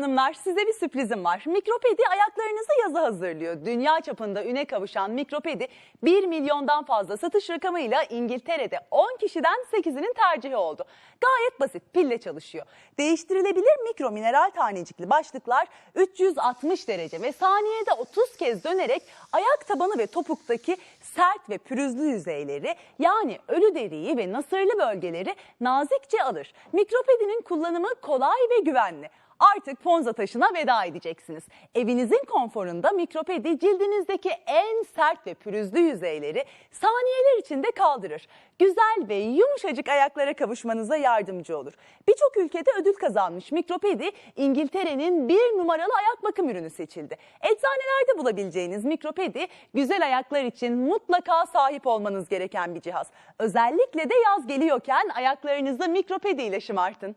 hanımlar, size bir sürprizim var. Mikropedi ayaklarınızı yaza hazırlıyor. Dünya çapında üne kavuşan Mikropedi 1 milyondan fazla satış rakamıyla İngiltere'de 10 kişiden 8'inin tercihi oldu. Gayet basit, pille çalışıyor. Değiştirilebilir mikro mineral tanecikli başlıklar 360 derece ve saniyede 30 kez dönerek ayak tabanı ve topuktaki sert ve pürüzlü yüzeyleri yani ölü deriyi ve nasırlı bölgeleri nazikçe alır. Mikropedinin kullanımı kolay ve güvenli. Artık Ponza taşına veda edeceksiniz. Evinizin konforunda mikropedi cildinizdeki en sert ve pürüzlü yüzeyleri saniyeler içinde kaldırır. Güzel ve yumuşacık ayaklara kavuşmanıza yardımcı olur. Birçok ülkede ödül kazanmış mikropedi İngiltere'nin bir numaralı ayak bakım ürünü seçildi. Eczanelerde bulabileceğiniz mikropedi güzel ayaklar için mutlaka sahip olmanız gereken bir cihaz. Özellikle de yaz geliyorken ayaklarınızı mikropedi ile şımartın.